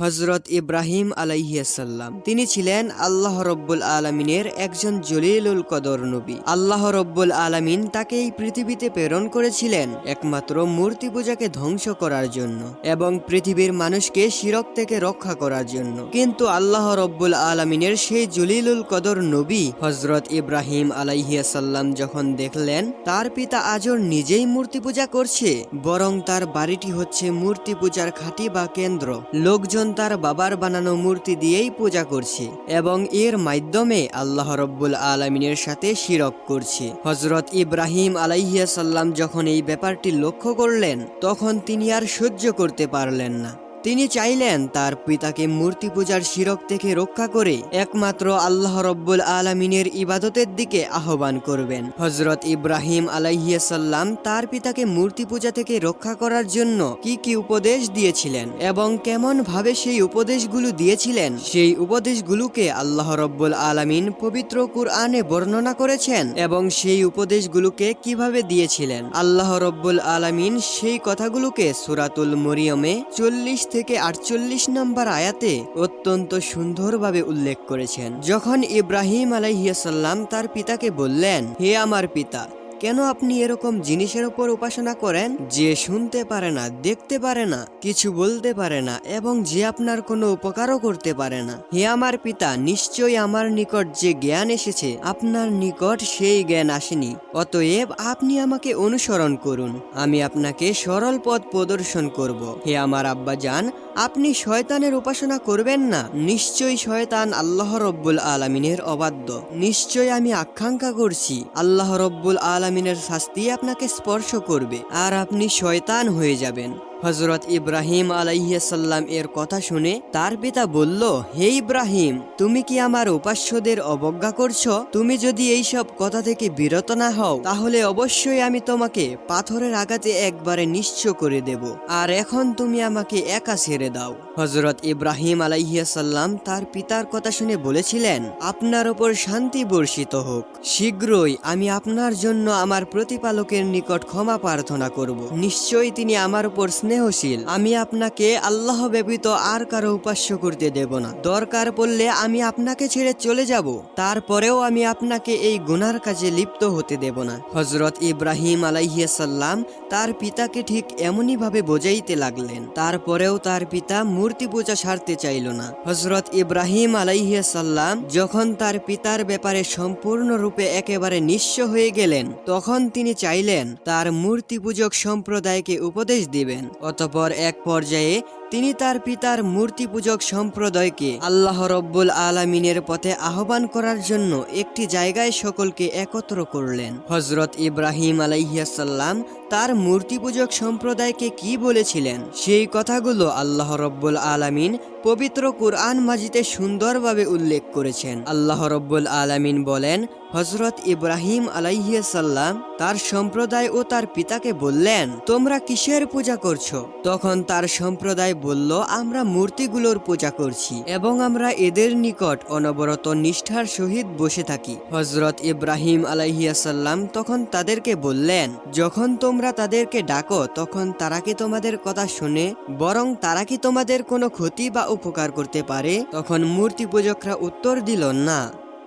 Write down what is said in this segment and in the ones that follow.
হজরত ইব্রাহিম আলাইহিয়াসাল্লাম তিনি ছিলেন আল্লাহ রব্বুল আলমিনের একজন জলিলুল কদর নবী। আল্লাহ রব্বুল আলমিন তাকে এই পৃথিবীতে প্রেরণ করেছিলেন একমাত্র মূর্তি পূজাকে ধ্বংস করার জন্য এবং পৃথিবীর মানুষকে শিরক থেকে রক্ষা করার জন্য। কিন্তু আল্লাহ রব্বুল আলমিনের সেই জলিলুল কদর নবী হজরত ইব্রাহিম আলাইহিয়াসাল্লাম যখন দেখলেন, তার পিতা আজর নিজেই মূর্তি পূজা করছে, বরং তার বাড়িটি হচ্ছে মূর্তি পূজার খাঁটি বা কেন্দ্র। লোকজন তার বাবার বানানো মূর্তি দিয়েই পূজা করছে এবং এর মাধ্যমে আল্লাহ রব্বুল আলমিনের সাথে শিরক করছে। হজরত ইব্রাহিম আলাইহিয়াসাল্লাম যখন এই ব্যাপারটি লক্ষ্য করলেন, তখন তিনি আর সহ্য করতে পারলেন না। তিনি চাইলেন তার পিতাকে মূর্তি পূজার শিরক থেকে রক্ষা করে একমাত্র আল্লাহ রব্বুল আলমিনের ইবাদতের দিকে আহ্বান করবেন। হজরত ইব্রাহিম আলাইহিয়াসাল্লাম তার পিতাকে মূর্তি পূজা থেকে রক্ষা করার জন্য কি কি উপদেশ দিয়েছিলেন এবং কেমন ভাবে সেই উপদেশগুলো দিয়েছিলেন, সেই উপদেশগুলোকে আল্লাহ রব্বুল আলমিন পবিত্র কুরআনে বর্ণনা করেছেন এবং সেই উপদেশগুলোকে কীভাবে দিয়েছিলেন। আল্লাহ রব্বুল আলমিন সেই কথাগুলোকে সুরাতুল মরিয়মে চল্লিশ থেকে আটচল্লিশ নম্বর আয়াতে অত্যন্ত সুন্দরভাবে উল্লেখ করেছেন। যখন ইব্রাহিম আলাইহিয়াসাল্লাম তার পিতাকে বললেন, হে আমার পিতা কেন আপনি এরকম জিনিসের উপর উপাসনা করেন যে শুনতে পারে না, দেখতে পারে না, কিছু বলতে পারে না, এবং যে আপনার কোনো উপকারও করতে পারে না? হে আমার পিতা, নিশ্চয়ই আমার নিকট যে জ্ঞান এসেছে, আপনার নিকট সেই জ্ঞান আসেনি। অতএব আপনি আমাকে অনুসরণ করুন, আমি আপনাকে সরল পথ প্রদর্শন করব। হে আমার আব্বা যান আপনি শয়তানের উপাসনা করবেন না? নিশ্চয়ই শয়তান আল্লাহ রব্বুল আলমিনের অবাধ্য। নিশ্চয় আমি আকাঙ্ক্ষা করছি, আল্লাহ রব্বুল আলমিনের শাস্তি আপনাকে স্পর্শ করবে আর আপনি শয়তান হয়ে যাবেন। হজরত ইব্রাহিম আলাইসাল্লাম এর কথা শুনে তার পিতা বলল, হে ইব্রাহিম, তুমি কি আমার উপাস্যদের অবজ্ঞা করছ? তুমি যদি এইসব কথা থেকে বিরত না হও, তাহলে অবশ্যই আমি তোমাকে পাথরের আঘাতে একবারে নিশ্চ করে দেব। আর এখন তুমি আমাকে একা ছেড়ে দাও। হজরত ইব্রাহিম আলাইসাল্লাম তার পিতার কথা শুনে বলেছিলেন, আপনার ওপর শান্তি বর্ষিত হোক। শীঘ্রই আমি আপনার জন্য আমার প্রতিপালকের নিকট ক্ষমা প্রার্থনা করব। নিশ্চয়ই তিনি আমার উপর স্নেহশীল। আমি আপনাকে আল্লাহ ব্যতীত আর কারও উপাস্য করতে দেব না। দরকার পড়লে আমি আপনাকে ছেড়ে চলে যাব। তারপরেও আমি আপনাকে এই গুনার কাজে লিপ্ত হতে দেব না। হজরত ইব্রাহিম আলাইহিয়াসাল্লাম তার পিতাকে ঠিক এমনই ভাবে বোঝাইতে লাগলেন। তারপরেও তার পিতা মূর্তি পূজা সারতে চাইল না। হজরত ইব্রাহিম আলাইহিয়াসাল্লাম যখন তার পিতার ব্যাপারে সম্পূর্ণরূপে একেবারে নিঃস্ব হয়ে গেলেন, তখন তিনি চাইলেন তার মূর্তি পূজক সম্প্রদায়কে উপদেশ দিবেন। অতপর এক পর্যায়ে তিনি তার পিতার মূর্তি পূজক সম্প্রদায়কে আল্লাহ রব্বুল আলমিনের পথে আহ্বান করার জন্য একটি জায়গায় সকলকে একত্র করলেন। হজরত ইব্রাহিম আলাইহিয়াসাল্লাম তার মূর্তি পূজক সম্প্রদায়কে কি বলেছিলেন? সেই কথাগুলো আল্লাহ রব্বুল আলামিন পবিত্র কুরআন মাজিতে সুন্দরভাবে উল্লেখ করেছেন। আল্লাহ রব্বুল আলামিন বলেন হজরত ইব্রাহিম আলাইহিয়াসাল্লাম তার সম্প্রদায় ও তার পিতাকে বললেন, তোমরা কিসের পূজা করছ? তখন তার সম্প্রদায় বলল, আমরা মূর্তিগুলোর পূজা করছি এবং আমরা এদের নিকট অনবরত নিষ্ঠার সহিত বসে থাকি। হজরত ইব্রাহিম আলাইহিয়াসাল্লাম তখন তাদেরকে বললেন, যখন তোমরা তাদেরকে ডাকো, তখন তারা কি তোমাদের কথা শুনে? বরং তারা কি তোমাদের কোনো ক্ষতি বা উপকার করতে পারে? তখন মূর্তি পূজকরা উত্তর দিল, না।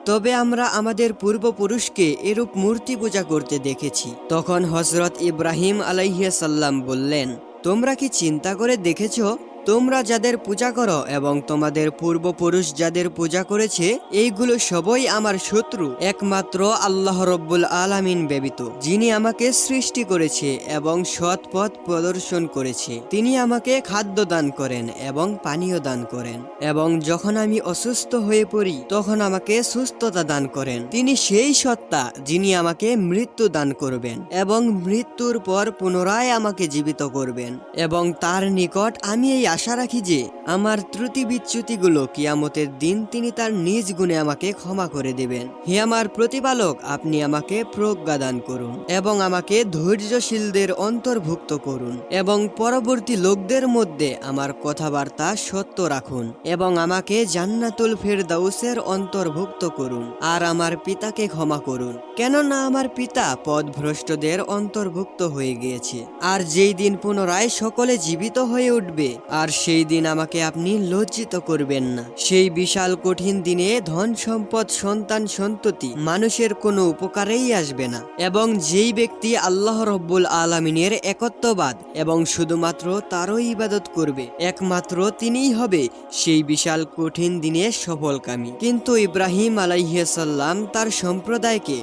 তবে আমরা আমাদের পূর্বপুরুষকে এরূপ মূর্তি পূজা করতে দেখেছি। তখন হজরত ইব্রাহিম আলাইহিয়াসাল্লাম বললেন তোমরা কি চিন্তা করে দেখেছ তোমরা যাদের পূজা করো এবং তোমাদের পূর্বপুরুষ যাদের পূজা করেছে, এইগুলো সবই আমার শত্রু, একমাত্র আল্লাহ রব্বুল আলামিন ব্যতীত, যিনি আমাকে সৃষ্টি করেছে এবং সৎ পথ প্রদর্শন করেছে। তিনি আমাকে খাদ্য দান করেন এবং পানীয় দান করেন এবং যখন আমি অসুস্থ হয়ে পড়ি, তখন আমাকে সুস্থতা দান করেন। তিনি সেই সত্তা যিনি আমাকে মৃত্যু দান করবেন এবং মৃত্যুর পর পুনরায় আমাকে জীবিত করবেন এবং তার নিকট আমি এই আশা রাখি যে আমার ত্রুটি বিচ্যুতিগুলো কিয়ামতের দিন তিনি তার নিজ গুণে আমাকে ক্ষমা করে দেবেন। হে আমার প্রতিপালক, আপনি আমাকে প্রজ্ঞা দান করুন এবং আমাকে ধৈর্যশীলদের অন্তর্ভুক্ত করুন এবং পরবর্তী লোকদের মধ্যে আমার কথাবার্তা সত্য রাখুন এবং আমাকে জান্নাতুল ফেরদাউসের অন্তর্ভুক্ত করুন আর আমার পিতাকে ক্ষমা করুন। কেননা আমার পিতা পদভ্রষ্টদের অন্তর্ভুক্ত হয়ে গিয়েছে। আর যেই দিন পুনরায় সকলে জীবিত হয়ে উঠবে আর সেই দিন আমাকে আপনি লজ্জিত করবেন না। সেই বিশাল কঠিন দিনে ধন সম্পদ, সন্তান সন্ততি মানুষের কোনো উপকারেই আসবে না। এবং যেই ব্যক্তি আল্লাহ রব্বুল আলমিনের একত্ববাদ এবং শুধুমাত্র তারও ইবাদত করবে, একমাত্র তিনিই হবে সেই বিশাল কঠিন দিনে সফলকামী। কিন্তু ইব্রাহিম আলাইসাল্লাম তার সম্প্রদায়কে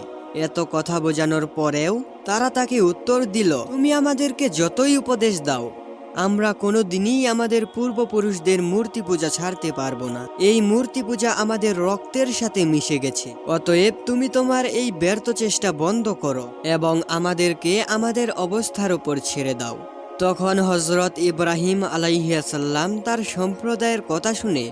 এত কথা বোঝানোর পরেও তারা তাকে উত্তর দিল, তুমি আমাদেরকে যতই উপদেশ দাও আমরা কোনো দিনই আমাদের পূর্বপুরুষদের মূর্তি পূজা ছাড়তে পারব না। এই মূর্তি পূজা আমাদের রক্তের সাথে মিশে গেছে। অতএব তুমি তোমার এই ব্যর্থ চেষ্টা বন্ধ করো এবং আমাদেরকে আমাদের অবস্থার উপর ছেড়ে দাও। তখন হজরত ইব্রাহিম আলাইহাসাল্লাম তার সম্প্রদায়ের কথা শুনে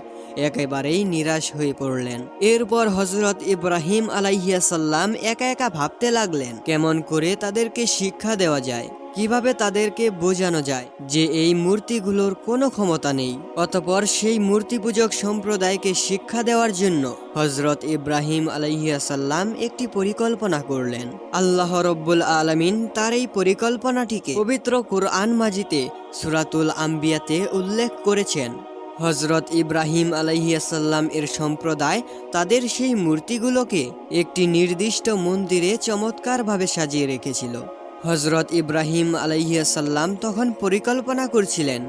একেবারেই নিরাশ হয়ে পড়লেন। এরপর হজরত ইব্রাহিম আলাইহাসাল্লাম একা একা ভাবতে লাগলেন, কেমন করে তাদেরকে শিক্ষা দেওয়া যায়, কীভাবে তাদেরকে বোঝানো যায় যে এই মূর্তিগুলোর কোনো ক্ষমতা নেই। অতপর সেই মূর্তি পূজক সম্প্রদায়কে শিক্ষা দেওয়ার জন্য হজরত ইব্রাহিম আলাইহাসাল্লাম একটি পরিকল্পনা করলেন। আল্লাহ রব্বুল আলমিন তার এই পরিকল্পনাটিকে পবিত্র কুরআন মাজিতে সুরাতুল আম্বিয়াতে উল্লেখ করেছেন। হজরত ইব্রাহিম আলাইহাসাল্লাম এর সম্প্রদায় তাদের সেই মূর্তিগুলোকে একটি নির্দিষ্ট মন্দিরে চমৎকারভাবে সাজিয়ে রেখেছিল। হজরত ইব্রাহিম আলাইহিয়াসাল্লাম তখন পরিকল্পনা করছিলেন,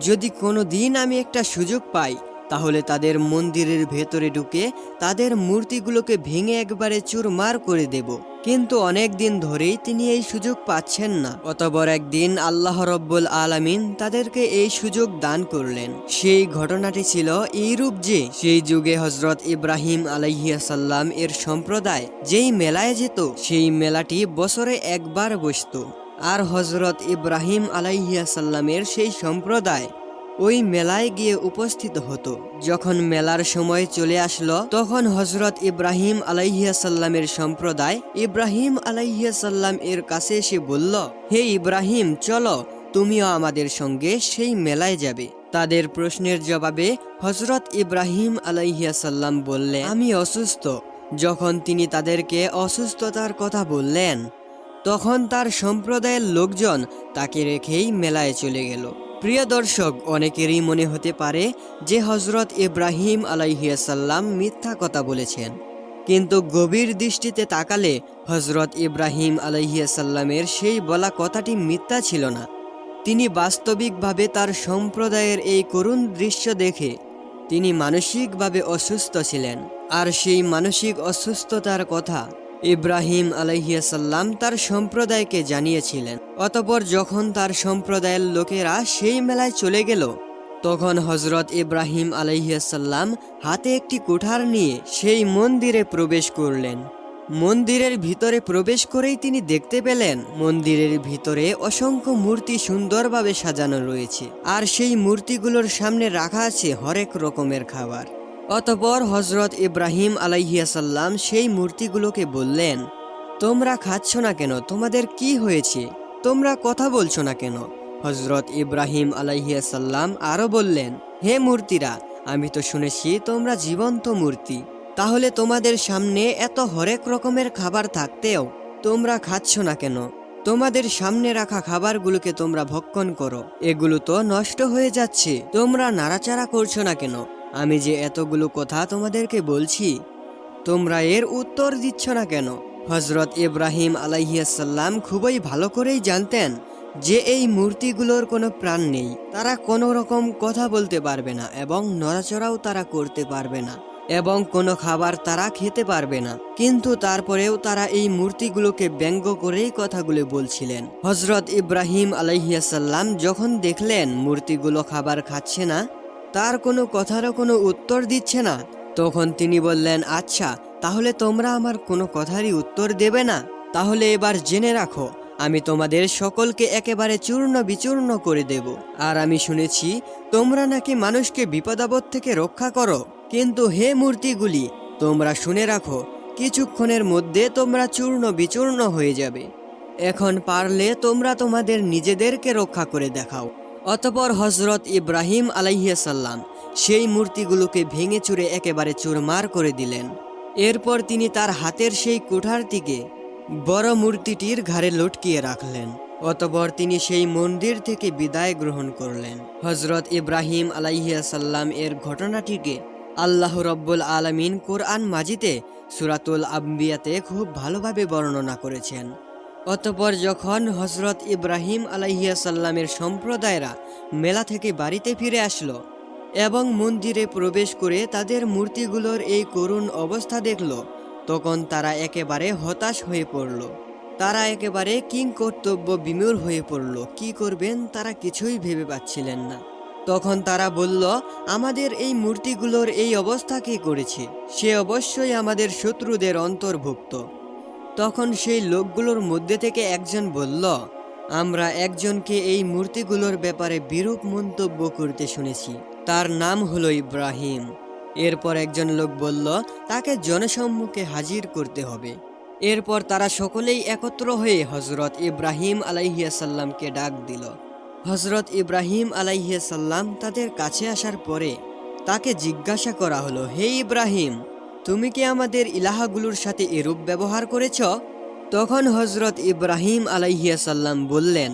যদি কোনো দিন আমি একটা সুযোগ পাই তাহলে তাদের মন্দিরের ভেতরে ঢুকে তাদের মূর্তিগুলোকে ভেঙে একবারে চুরমার করে দেব। কিন্তু অনেক দিন ধরেই তিনি এই সুযোগ পাচ্ছেন না। অতবর একদিন আল্লাহ রব্বুল আলামিন তাদেরকে এই সুযোগ দান করলেন। সেই ঘটনাটি ছিল এইরূপ যে, সেই যুগে হজরত ইব্রাহিম আলাইহিয়াসাল্লাম এর সম্প্রদায় যেই মেলায় যেত, সেই মেলাটি বছরে একবার বসত। আর হজরত ইব্রাহিম আলাইহিয়াসাল্লামের সেই সম্প্রদায় ওই মেলায় গিয়ে উপস্থিত হতো। যখন মেলার সময় চলে আসলো, তখন হজরত ইব্রাহিম আলাইহিয়াসাল্লামের সম্প্রদায় ইব্রাহিম আলাইহিয়াসাল্লাম এর কাছে এসে বলল, হে ইব্রাহিম, চলো, তুমিও আমাদের সঙ্গে সেই মেলায় যাবে। তাদের প্রশ্নের জবাবে হজরত ইব্রাহিম আলাইহিয়াসাল্লাম বললেন, আমি অসুস্থ। যখন তিনি তাদেরকে অসুস্থতার কথা বললেন, তখন তার সম্প্রদায়ের লোকজন তাকে রেখেই মেলায় চলে গেল। প্রিয় দর্শক, অনেকেরই মনে হতে পারে যে হজরত ইব্রাহিম আলাইহিয়াসাল্লাম মিথ্যা কথা বলেছেন। কিন্তু গভীর দৃষ্টিতে তাকালে হজরত ইব্রাহিম আলাইহিয়াসাল্লামের সেই বলা কথাটি মিথ্যা ছিল না। তিনি বাস্তবিকভাবে তার সম্প্রদায়ের এই করুণ দৃশ্য দেখে তিনি মানসিকভাবে অসুস্থ ছিলেন। আর সেই মানসিক অসুস্থতার কথা ইব্রাহিম আলাইহিয়াসাল্লাম তার সম্প্রদায়কে জানিয়েছিলেন। অতপর যখন তার সম্প্রদায়ের লোকেরা সেই মেলায় চলে গেল, তখন হজরত ইব্রাহিম আলাইহিয়াসাল্লাম হাতে একটি কুঠার নিয়ে সেই মন্দিরে প্রবেশ করলেন। মন্দিরের ভিতরে প্রবেশ করেই তিনি দেখতে পেলেন, মন্দিরের ভিতরে অসংখ্য মূর্তি সুন্দরভাবে সাজানো রয়েছে। আর সেই মূর্তিগুলোর সামনে রাখা আছে হরেক রকমের খাবার। অতপর হজরত ইব্রাহিম আলাইহিয়াসাল্লাম সেই মূর্তিগুলোকে বললেন, তোমরা খাচ্ছ না কেন? তোমাদের কি হয়েছে? তোমরা কথা বলছো না কেন? হজরত ইব্রাহিম আলাইহিয়াসাল্লাম আরও বললেন, হে মূর্তিরা, আমি তো শুনেছি তোমরা জীবন্ত মূর্তি। তাহলে তোমাদের সামনে এত হরেক রকমের খাবার থাকতেও তোমরা খাচ্ছ না কেন? তোমাদের সামনে রাখা খাবারগুলোকে তোমরা ভক্ষণ করো। এগুলো তো নষ্ট হয়ে যাচ্ছে। তোমরা নাড়াচাড়া করছ না কেন? আমি যে এতগুলো কথা তোমাদেরকে বলছি, তোমরা এর উত্তর দিচ্ছ না কেন? হজরত ইব্রাহিম আলাইহিয়াসাল্লাম খুবই ভালো করেই জানতেন যে এই মূর্তিগুলোর কোনো প্রাণ নেই। তারা কোনো রকম কথা বলতে পারবে না এবং নড়াচড়াও তারা করতে পারবে না এবং কোনো খাবার তারা খেতে পারবে না। কিন্তু তারপরেও তারা এই মূর্তিগুলোকে ব্যঙ্গ করেই কথাগুলো বলছিলেন। হজরত ইব্রাহিম আলাইহিয়াসাল্লাম যখন দেখলেন মূর্তিগুলো খাবার খাচ্ছে না তার কোনো কথারও কোনো উত্তর দিচ্ছে না। তখন তিনি বললেন আচ্ছা তাহলে তোমরা আমার কোনো কথারই উত্তর দেবে না। তাহলে এবার জেনে রাখো, আমি তোমাদের সকলকে একেবারে চূর্ণ বিচূর্ণ করে দেব। আর আমি শুনেছি, তোমরা নাকি মানুষকে বিপদাবদ থেকে রক্ষা করো। কিন্তু হে মূর্তিগুলি, তোমরা শুনে রাখো, কিছুক্ষণের মধ্যে তোমরা চূর্ণ বিচূর্ণ হয়ে যাবে। এখন পারলে তোমরা তোমাদের নিজেদেরকে রক্ষা করে দেখাও। অতপর হজরত ইব্রাহিম আলাইসাল্লাম সেই মূর্তিগুলোকে ভেঙে চুরে একেবারে চুরমার করে দিলেন। এরপর তিনি তার হাতের সেই কুঠারটিকে বড় মূর্তিটির ঘাড়ে লটকিয়ে রাখলেন। অতপর তিনি সেই মন্দির থেকে বিদায় গ্রহণ করলেন। হজরত ইব্রাহিম আলাইহিয়াসাল্লাম এর ঘটনাটিকে আল্লাহ রব্বুল আলমিন কোরআন মাজিতে সুরাতুল আম্বিয়াতে খুব ভালোভাবে বর্ণনা করেছেন। অতপর যখন হজরত ইব্রাহিম আলাইহিয়াসাল্লামের সম্প্রদায়রা মেলা থেকে বাড়িতে ফিরে আসলো এবং মন্দিরে প্রবেশ করে তাদের মূর্তিগুলোর এই করুণ অবস্থা দেখল, তখন তারা একেবারে হতাশ হয়ে পড়ল। তারা একেবারে কিং কর্তব্য বিমূর হয়ে পড়ল। কি করবেন তারা কিছুই ভেবে পাচ্ছিলেন না। তখন তারা বলল, আমাদের এই মূর্তিগুলোর এই অবস্থা কে করেছে? সে অবশ্যই আমাদের শত্রুদের অন্তর্ভুক্ত। তখন সেই লোকগুলোর মধ্যে থেকে একজন বলল, আমরা একজনকে এই মূর্তিগুলোর ব্যাপারে বিরূপ মন্তব্য করতে শুনেছি। তার নাম হলো ইব্রাহিম। এরপর একজন লোক বলল, তাকে জনসম্মুখে হাজির করতে হবে। এরপর তারা সকলেই একত্র হয়ে হজরত ইব্রাহিম আলাইহিয়াসাল্লামকে ডাক দিল। হজরত ইব্রাহিম আলাইহিয়াসাল্লাম তাদের কাছে আসার পরে তাকে জিজ্ঞাসা করা হলো, হে ইব্রাহিম তুমি কি আমাদের ইলাহাগুলোর সাথে এরূপ ব্যবহার করেছ? তখন হজরত ইব্রাহিম আলাইহিয়াসাল্লাম বললেন,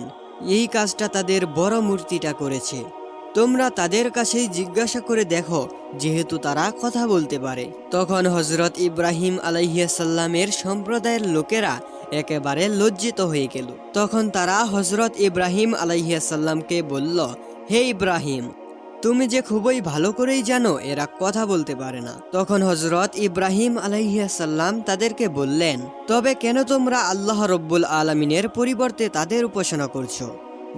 এই কাজটা তাদের বড় মূর্তিটা করেছে। তোমরা তাদের কাছেই জিজ্ঞাসা করে দেখো, যেহেতু তারা কথা বলতে পারে। তখন হজরত ইব্রাহিম আলাইহিয়াসাল্লামের সম্প্রদায়ের লোকেরা একেবারে লজ্জিত হয়ে গেল। তখন তারা হজরত ইব্রাহিম আলাইহিয়াসাল্লামকে বলল, হে ইব্রাহিম তুমি যে খুবই ভালো করেই জানো, এরা কথা বলতে পারে না। তখন হজরত ইব্রাহিম আলাইহিয়াসাল্লাম তাদেরকে বললেন, তবে কেন তোমরা আল্লাহ রব্বুল আলমিনের পরিবর্তে তাদের উপাসনা করছ?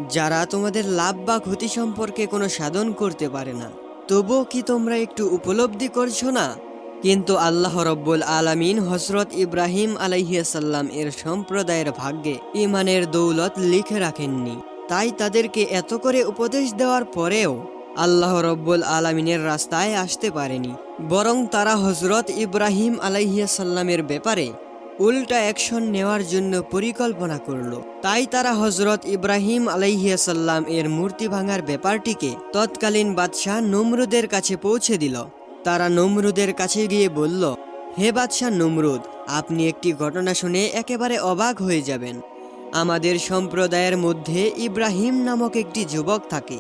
যারা তোমাদের লাভ বা ক্ষতি সম্পর্কে কোনো সাধন করতে পারে না। তবুও কি তোমরা একটু উপলব্ধি করছ না? কিন্তু আল্লাহ রব্বুল আলামিন হজরত ইব্রাহিম আলাইহিয়াসাল্লাম এর সম্প্রদায়ের ভাগ্যে ইমানের দৌলত লিখে রাখেননি। তাই তাদেরকে এত করে উপদেশ দেওয়ার পরেও আল্লাহ রব্বুল আলমিনের রাস্তায় আসতে পারেনি। বরং তারা হজরত ইব্রাহিম আলাইহিয়াসাল্লামের ব্যাপারে উল্টা অ্যাকশন নেওয়ার জন্য পরিকল্পনা করল। তাই তারা হজরত ইব্রাহিম আলাইহিয়াসাল্লাম এর মূর্তি ভাঙার ব্যাপারটিকে তৎকালীন বাদশাহ নমরুদের কাছে পৌঁছে দিল। তারা নমরুদের কাছে গিয়ে বলল, হে বাদশাহ নমরুদ, আপনি একটি ঘটনা শুনে একেবারে অবাক হয়ে যাবেন। আমাদের সম্প্রদায়ের মধ্যে ইব্রাহিম নামক একটি যুবক থাকে।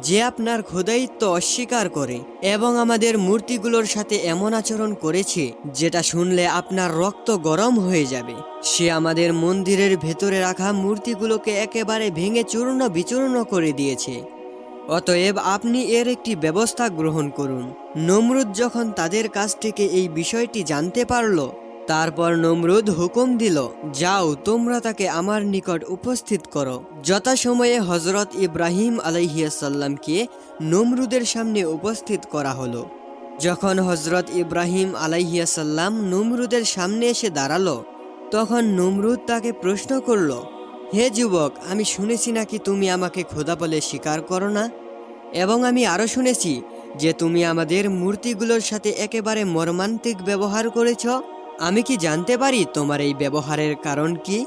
যে আপনার খোদায়িত্ব অস্বীকার করে এবং আমাদের মূর্তিগুলোর সাথে এমন আচরণ করেছে যেটা শুনলে আপনার রক্ত গরম হয়ে যাবে। সে আমাদের মন্দিরের ভেতরে রাখা মূর্তিগুলোকে একেবারে ভেঙে চূর্ণ বিচূর্ণ করে দিয়েছে। অতএব আপনি এর একটি ব্যবস্থা গ্রহণ করুন। নমরুদ যখন তাদের কাছ থেকে এই বিষয়টি জানতে পারল তারপর নমরুদ হুকুম দিল, যাও, তোমরা তাকে আমার নিকট উপস্থিত করো। যথাসময়ে হজরত ইব্রাহিম আলাইহিয়াসাল্লামকে নমরুদের সামনে উপস্থিত করা হলো। যখন হজরত ইব্রাহিম আলাইহিয়াসাল্লাম নমরুদের সামনে এসে দাঁড়াল, তখন নমরুদ তাকে প্রশ্ন করল, হে যুবক, আমি শুনেছি নাকি তুমি আমাকে খোদা বলে স্বীকার করো না? এবং আমি আরও শুনেছি যে তুমি আমাদের মূর্তিগুলোর সাথে একেবারে মর্মান্তিক ব্যবহার করেছ। আমি কি জানতে পারি তোমার এই ব্যবহারের কারণ কি?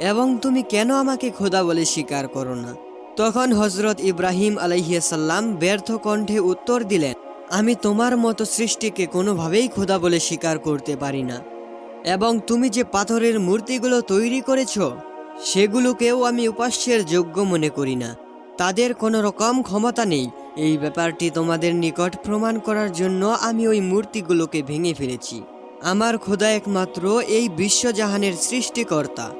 এবং তুমি কেন আমাকে খোদা বলে স্বীকার করো না? তখন হজরত ইব্রাহিম আলাইহিয়াসাল্লাম ব্যর্থ কণ্ঠে উত্তর দিলেন, আমি তোমার মতো সৃষ্টিকে কোনোভাবেই খোদা বলে স্বীকার করতে পারি না। এবং তুমি যে পাথরের মূর্তিগুলো তৈরি করেছ, সেগুলোকেও আমি উপাস্যের যোগ্য মনে করি না। তাদের কোনো রকম ক্ষমতা নেই। এই ব্যাপারটি তোমাদের নিকট প্রমাণ করার জন্য আমি ওই মূর্তিগুলোকে ভেঙে ফেলেছি। আমার খোদা একমাত্র এই বিশ্বজাহানের সৃষ্টিকর্তা,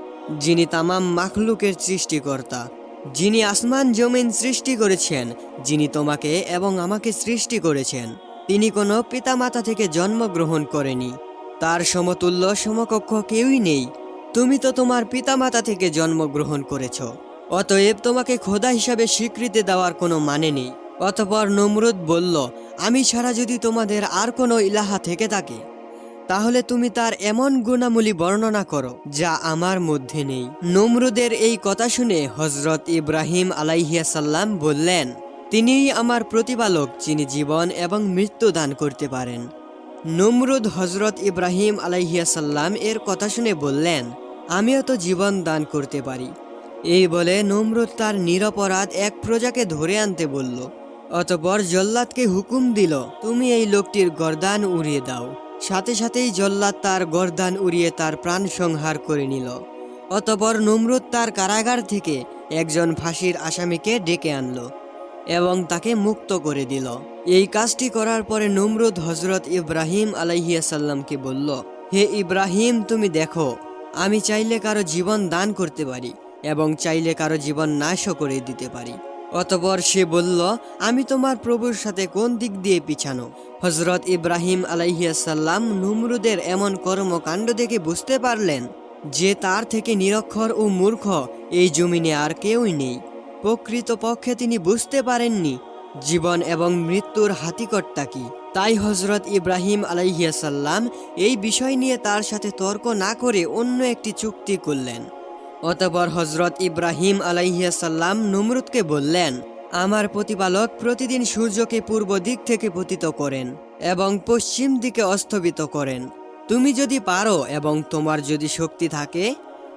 যিনি তামাম মাখলুকের সৃষ্টিকর্তা, যিনি আসমান জমিন সৃষ্টি করেছেন, যিনি তোমাকে এবং আমাকে সৃষ্টি করেছেন। তিনি কোনো পিতামাতা থেকে জন্মগ্রহণ করেনি। তার সমতুল্য সমকক্ষ কেউই নেই। তুমি তো তোমার পিতামাতা থেকে জন্মগ্রহণ করেছ। অতএব তোমাকে খোদা হিসাবে স্বীকৃতি দেওয়ার কোনো মানে নেই। অতপর নমরুদ বলল, আমি ছাড়া যদি তোমাদের আর কোনো ইলাহা থেকে থাকে তাহলে তুমি তার এমন গুণামূলী বর্ণনা করো, যা আমার মধ্যে নেই। নমরুদের এই কথা শুনে হজরত ইব্রাহিম আলাইহিয়াসাল্লাম বললেন, তিনিই আমার প্রতিপালক, যিনি জীবন এবং মৃত্যু দান করতে পারেন। নমরুদ হজরত ইব্রাহিম আলাইহিয়াসাল্লাম এর কথা শুনে বললেন, আমিও তো জীবন দান করতে পারি। এই বলে নমরুদ তার নিরপরাধ এক প্রজাকে ধরে আনতে বলল, অতপর জল্লাদকে হুকুম দিল, তুমি এই লোকটির গরদান উড়িয়ে দাও। সাথে সাথেই জল্লাদ তার গর্দান উড়িয়ে তার প্রাণ সংহার করে নিল। অতপর নমরুদ তার কারাগার থেকে একজন ফাঁসির আসামিকে ডেকে আনলো এবং তাকে মুক্ত করে দিল। এই কাজটি করার পরে নমরুদ হজরত ইব্রাহিম আলাইহিয়াসাল্লামকে বলল, হে ইব্রাহিম, তুমি দেখো, আমি চাইলে কারও জীবন দান করতে পারি এবং চাইলে কারও জীবন নাশও করে দিতে পারি। অতপর সে বলল, আমি তোমার প্রভুর সাথে কোন দিক দিয়ে পিছানো? হজরত ইব্রাহিম আলাইহিয়াসাল্লাম নুমরুদের এমন কর্মকাণ্ড দেখে বুঝতে পারলেন যে তার থেকে নিরক্ষর ও মূর্খ এই জমিনে আর কেউই নেই। প্রকৃতপক্ষে তিনি বুঝতে পারেননি জীবন এবং মৃত্যুর হাতিকট্টা কি। তাই হজরত ইব্রাহিম আলাইহিয়াসাল্লাম এই বিষয় নিয়ে তার সাথে তর্ক না করে অন্য একটি চুক্তি করলেন। অতপর হজরত ইব্রাহিম আলাইহিয়াসাল্লাম নমরুদকে বললেন আমার প্রতিপালক প্রতিদিন সূর্যকে পূর্ব দিক থেকে পতিত করেন এবং পশ্চিম দিকে অস্তবিত করেন। তুমি যদি পারো এবং তোমার যদি শক্তি থাকে,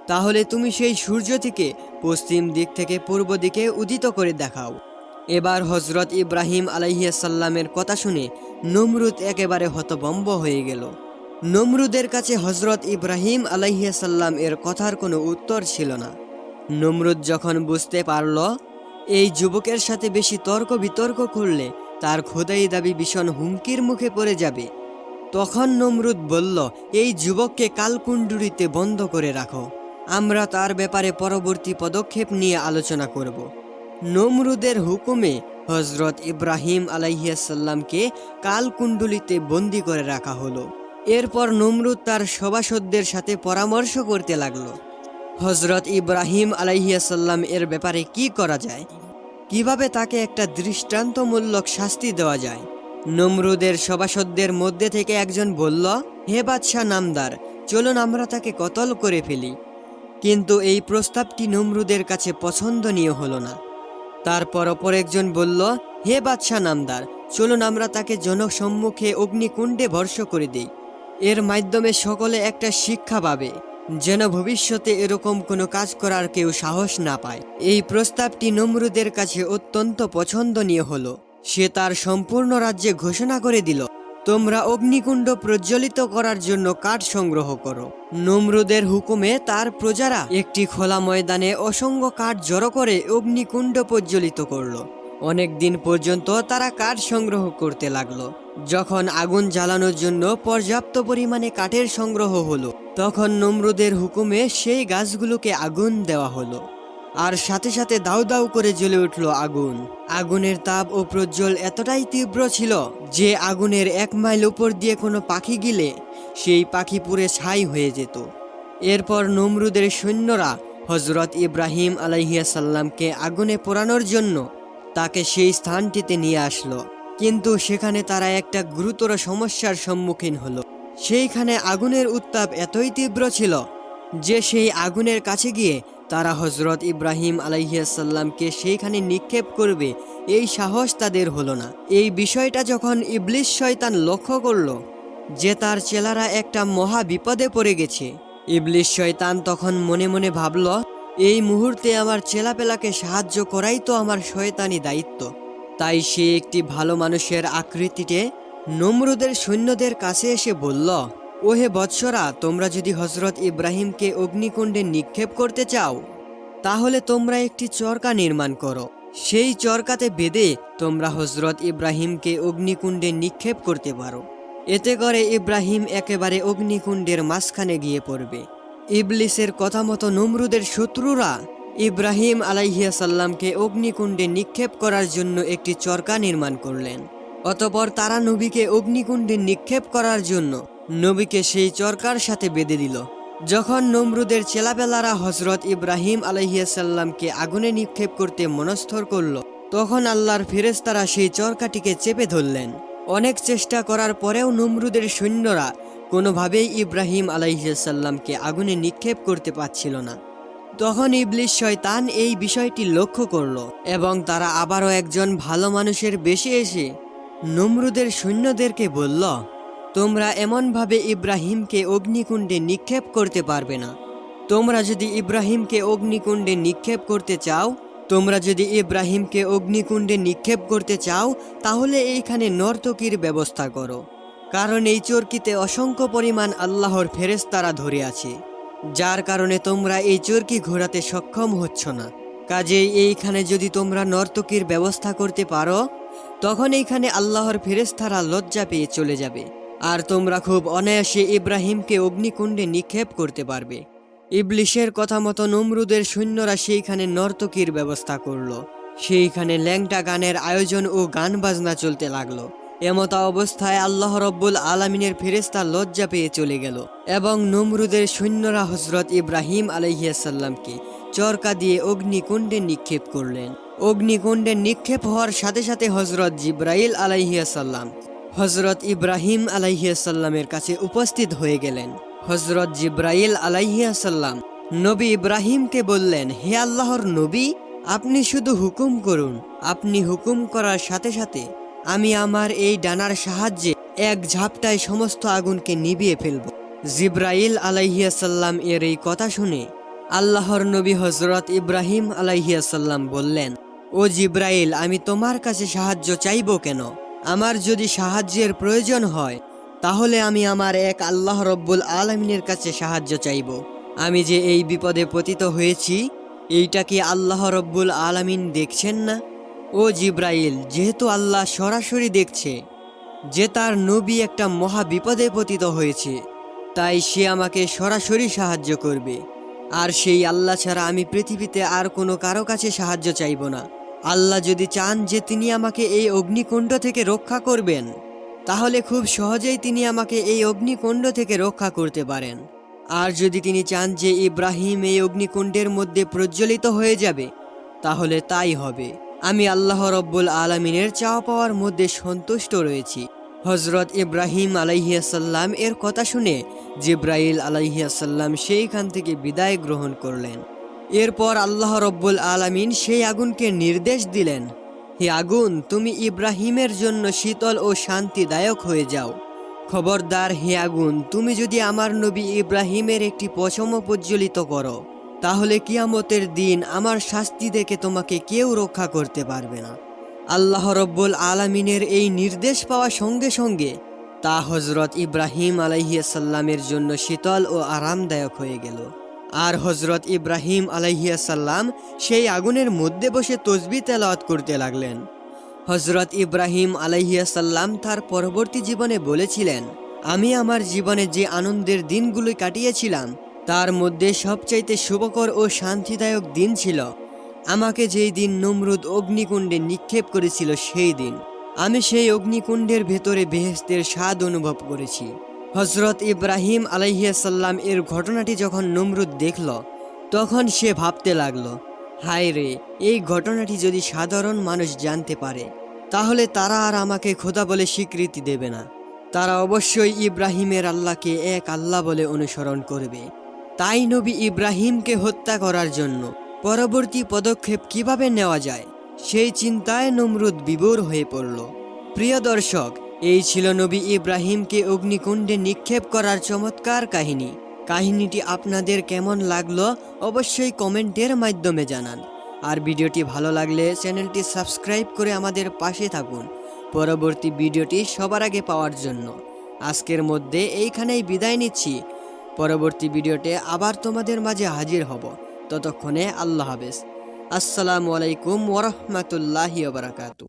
তাহলে তুমি সেই সূর্য থেকে পশ্চিম দিক থেকে পূর্ব দিকে উদিত করে দেখাও। এবার হজরত ইব্রাহিম আলাইহিয়াসাল্লামের কথা শুনে নমরুদ একেবারে হতভম্ব হয়ে গেল। নমরুদের কাছে হজরত ইব্রাহিম আলাইহিয়াসাল্লাম এর কথার কোনো উত্তর ছিল না। নমরুদ যখন বুঝতে পারল এই যুবকের সাথে বেশি তর্ক বিতর্ক করলে তার খোদাই দাবি ভীষণ হুমকির মুখে পড়ে যাবে। তখন নমরুদ বলল, এই যুবককে কালকুণ্ডুরিতে বন্ধ করে রাখো। আমরা তার ব্যাপারে পরবর্তী পদক্ষেপ নিয়ে আলোচনা করব। নমরুদের হুকুমে হজরত ইব্রাহিম আলাইহিয়াসাল্লামকে কালকুণ্ডুলিতে বন্দি করে রাখা হলো। এরপর নমরুদ তার সভাসদদের সাথে পরামর্শ করতে লাগল। হজরত ইব্রাহিম আলাইহিয়াসাল্লাম এর ব্যাপারে কি করা যায়? কীভাবে তাকে একটা দৃষ্টান্তমূলক শাস্তি দেওয়া যায়? নমরুদের সভাসদদের মধ্যে থেকে একজন বলল, হে বাদশাহ নামদার, চলুন আমরা তাকে কতল করে ফেলি। কিন্তু এই প্রস্তাবটি নমরুদের কাছে পছন্দনীয় হলো না। তারপর অপর একজন বলল, হে বাদশাহ নামদার, চলুন আমরা তাকে জনসম্মুখে অগ্নিকুণ্ডে ভর্ষ করে দিই। এর মাধ্যমে সকলে একটা শিক্ষা পাবে। যেন ভবিষ্যতে এরকম কোনো কাজ করার কেউ সাহস না পায়। এই প্রস্তাবটি নমরুদের কাছে অত্যন্ত পছন্দনীয় হলো। সে তার সম্পূর্ণ রাজ্যে ঘোষণা করে দিল, তোমরা অগ্নিকুণ্ড প্রজ্বলিত করার জন্য কাঠ সংগ্রহ করো। নমরুদের হুকুমে তার প্রজারা একটি খোলা ময়দানে অসংখ্য কাঠ জড়ো করে অগ্নিকুণ্ড প্রজ্বলিত করল। অনেক দিন পর্যন্ত তারা কাঠ সংগ্রহ করতে লাগল। যখন আগুন জ্বালানোর জন্য পর্যাপ্ত পরিমাণে কাঠের সংগ্রহ হলো, তখন নমরুদের হুকুমে সেই গাছগুলোকে আগুন দেওয়া হলো। আর সাথে সাথে দাউ দাউ করে জ্বলে উঠল আগুন। আগুনের তাপ ও প্রজ্জ্বল এতটাই তীব্র ছিল যে আগুনের এক মাইল উপর দিয়ে কোনো পাখি গিলে সেই পাখি পুড়ে ছাই হয়ে যেত। এরপর নমরুদের সৈন্যরা হজরত ইব্রাহিম আলাইহিয়াসাল্লামকে আগুনে পোড়ানোর জন্য তাকে সেই স্থানটিতে নিয়ে আসলো। কিন্তু সেখানে তারা একটা গুরুতর সমস্যার সম্মুখীন হলো। সেইখানে আগুনের উত্তাপ এতই তীব্র ছিল যে সেই আগুনের কাছে গিয়ে তারা হজরত ইব্রাহিম আলাইহিয়াসাল্লামকে সেইখানে নিক্ষেপ করবে এই সাহস তাদের হলো না। এই বিষয়টা যখন ইবলিশ শয়তান লক্ষ্য করল যে তার চেলারা একটা মহা বিপদে পড়ে গেছে ইবলিশ শয়তান তখন মনে মনে ভাবল এই মুহূর্তে আমার চেলাপেলাকে সাহায্য করাই তো আমার শয়তানি দায়িত্ব। তাই সে একটি ভালো মানুষের আকৃতিতে নমরুদের সৈন্যদের কাছে এসে বলল, ওহে বৎসরা, তোমরা যদি হজরত ইব্রাহিমকে অগ্নিকুণ্ডে নিক্ষেপ করতে চাও, তাহলে তোমরা একটি চরকা নির্মাণ করো। সেই চরকাতে বেঁধে তোমরা হজরত ইব্রাহিমকে অগ্নিকুণ্ডে নিক্ষেপ করতে পারো। এতে করে ইব্রাহিম একেবারে অগ্নিকুণ্ডের মাঝখানে গিয়ে পড়বে। ইবলিসের কথা মতো নমরুদের শত্রুরা ইব্রাহিম আলাইহিয়াসাল্লামকে অগ্নিকুণ্ডে নিক্ষেপ করার জন্য একটি চরকা নির্মাণ করলেন। অতপর তারা নবীকে অগ্নিকুণ্ডে নিক্ষেপ করার জন্য নবীকে সেই চরকার সাথে বেঁধে দিল। যখন নমরুদের চেলাবেলারা হজরত ইব্রাহিম আলহিয়াসাল্লামকে আগুনে নিক্ষেপ করতে মনস্থর করল, তখন আল্লাহর ফেরেস্তারা সেই চরকাটিকে চেপে ধরলেন। অনেক চেষ্টা করার পরেও নমরুদের সৈন্যরা কোনোভাবেই ইব্রাহিম আলাইসাল্লামকে আগুনে নিক্ষেপ করতে পারছিল না। তখন ইবলিশ শয়তান এই বিষয়টি লক্ষ্য করল এবং তারা আবারও একজন ভালো মানুষের বেশি এসে নমরুদের সৈন্যদেরকে বলল, তোমরা এমনভাবে ইব্রাহিমকে অগ্নিকুণ্ডে নিক্ষেপ করতে পারবে না। তোমরা যদি ইব্রাহিমকে অগ্নিকুণ্ডে নিক্ষেপ করতে চাও, তোমরা যদি ইব্রাহিমকে অগ্নিকুণ্ডে নিক্ষেপ করতে চাও, তাহলে এইখানে নর্তকীর ব্যবস্থা করো। কারণ এই চরকিতে অসংখ্য পরিমাণ আল্লাহর ফেরেস্তারা ধরে আছে। যার কারণে তোমরা এই চরকি ঘোরাতে সক্ষম হচ্ছ না। কাজেই এইখানে যদি তোমরা নর্তকীর ব্যবস্থা করতে পারো, তখন এইখানে আল্লাহর ফেরেস্তারা লজ্জা পেয়ে চলে যাবে। আর তোমরা খুব অনায়াসে ইব্রাহিমকে অগ্নিকুণ্ডে নিক্ষেপ করতে পারবে। ইবলিশের কথা মতো নমরুদের সৈন্যরা সেইখানে নর্তকীর ব্যবস্থা করল। সেইখানে ল্যাংটা গানের আয়োজন ও গান বাজনা চলতে লাগল। এমতা অবস্থায় আল্লাহ রব্বুল আলমিনের ফেরেস্তা লজ্জা পেয়ে চলে গেল এবং নমরুদের সৈন্যরা হজরত ইব্রাহিম আলহিয়াসাল্লামকে চরকা দিয়ে অগ্নিকুণ্ডে নিক্ষেপ করলেন। অগ্নিকুণ্ডে নিক্ষেপ হওয়ার সাথে সাথে হজরত জিব্রাইল আলাইহিয়াসাল্লাম হজরত ইব্রাহিম আলাইহিয়াসাল্লামের কাছে উপস্থিত হয়ে গেলেন। হজরত জিব্রাইল আলাইহিয়াসাল্লাম নবী ইব্রাহিমকে বললেন, হে আল্লাহর নবী, আপনি শুধু হুকুম করুন। আপনি হুকুম করার সাথে সাথে আমি আমার এই ডানার সাহায্যে এক ঝাপটায় সমস্ত আগুনকে নিভিয়ে ফেলব। জিব্রাইল আলাইহিয়াসাল্লাম এর এই কথা শুনে আল্লাহর নবী হজরত ইব্রাহিম আলাইহিয়াসাল্লাম বললেন, ও জিব্রাইল, আমি তোমার কাছে সাহায্য চাইব কেন? আমার যদি সাহায্যের প্রয়োজন হয়, তাহলে আমি আমার এক আল্লাহ রব্বুল আলমিনের কাছে সাহায্য চাইব। আমি যে এই বিপদে পতিত হয়েছি, এইটা কি আল্লাহ রব্বুল আলামিন দেখছেন না? ও জিব্রাইল, যেহেতু আল্লাহ সরাসরি দেখছে যে তার নবী একটা মহা বিপদে পতিত হয়েছে, তাই সে আমাকে সরাসরি সাহায্য করবে। আর সেই আল্লাহ ছাড়া আমি পৃথিবীতে আর কোনো কারও কাছে সাহায্য চাইব না। আল্লাহ যদি চান যে তিনি আমাকে এই অগ্নিকুণ্ড থেকে রক্ষা করবেন, তাহলে খুব সহজেই তিনি আমাকে এই অগ্নিকুণ্ড থেকে রক্ষা করতে পারেন। আর যদি তিনি চান যে ইব্রাহিম এই অগ্নিকুণ্ডের মধ্যে প্রজ্বলিত হয়ে যাবে, তাহলে তাই হবে। আমি আল্লাহ রব্বুল আলমিনের চাওয়া পাওয়ার মধ্যে সন্তুষ্ট রয়েছি। হজরত ইব্রাহিম আলাইহিয়াসাল্লাম এর কথা শুনে জিব্রাইল আলাইহিয়াসাল্লাম সেইখান থেকে বিদায় গ্রহণ করলেন। এরপর আল্লাহ রব্বুল আলামিন সেই আগুনকে নির্দেশ দিলেন, হে আগুন, তুমি ইব্রাহিমের জন্য শীতল ও শান্তিদায়ক হয়ে যাও। খবরদার, হে আগুন, তুমি যদি আমার নবী ইব্রাহিমের একটি পশম প্রজ্বলিত করো। তাহলে কিয়ামতের দিন আমার শাস্তি দেখে তোমাকে কেউ রক্ষা করতে পারবে না। আল্লাহ রব্বুল আলামিনের এই নির্দেশ পাওয়া সঙ্গে সঙ্গে তা হজরত ইব্রাহিম আলাইহিয়াসাল্লামের জন্য শীতল ও আরামদায়ক হয়ে গেল। আর হজরত ইব্রাহিম আলাইহিয়াসাল্লাম সেই আগুনের মধ্যে বসে তসবি তেলাওয়াত করতে লাগলেন। হজরত ইব্রাহিম আলাইহিয়াসাল্লাম তার পরবর্তী জীবনে বলেছিলেন, আমি আমার জীবনে যে আনন্দের দিনগুলো কাটিয়েছিলাম তার মধ্যে সবচাইতে শুভকর ও শান্তিদায়ক দিন ছিল। আমাকে যেই দিন নমরুদ অগ্নিকুণ্ডে নিক্ষেপ করেছিল, সেই দিন। আমি সেই অগ্নিকুণ্ডের ভেতরে বেহেস্তের স্বাদ অনুভব করেছি। হজরত ইব্রাহিম আলাইহিয়াসাল্লাম এর ঘটনাটি যখন নমরুদ দেখল, তখন সে ভাবতে লাগল, হায় রে, এই ঘটনাটি যদি সাধারণ মানুষ জানতে পারে, তাহলে তারা আর আমাকে খোদা বলে স্বীকৃতি দেবে না। তারা অবশ্যই ইব্রাহিমের আল্লাহকে এক আল্লাহ বলে অনুসরণ করবে। তাই নবী ইব্রাহিমকে হত্যা করার জন্য পরবর্তী পদক্ষেপ কীভাবে নেওয়া যায়, সেই চিন্তায় নমরুদ বিভোর হয়ে পড়ল। প্রিয় দর্শক, এই ছিল নবী ইব্রাহিমকে অগ্নিকুণ্ডে নিক্ষেপ করার চমৎকার কাহিনী। কাহিনীটি আপনাদের কেমন লাগল অবশ্যই কমেন্টের মাধ্যমে জানান। আর ভিডিওটি ভালো লাগলে চ্যানেলটি সাবস্ক্রাইব করে আমাদের পাশে থাকুন। পরবর্তী ভিডিওটি সবার আগে পাওয়ার জন্য। আজকের মধ্যে এইখানেই বিদায় নিচ্ছি। পরবর্তী ভিডিওতে আবার তোমাদের মাঝে হাজির হব। ততক্ষণে আল্লাহ হাফেজ। আসসালামু আলাইকুম ওরহমতুল্লাহি বারাকাতু।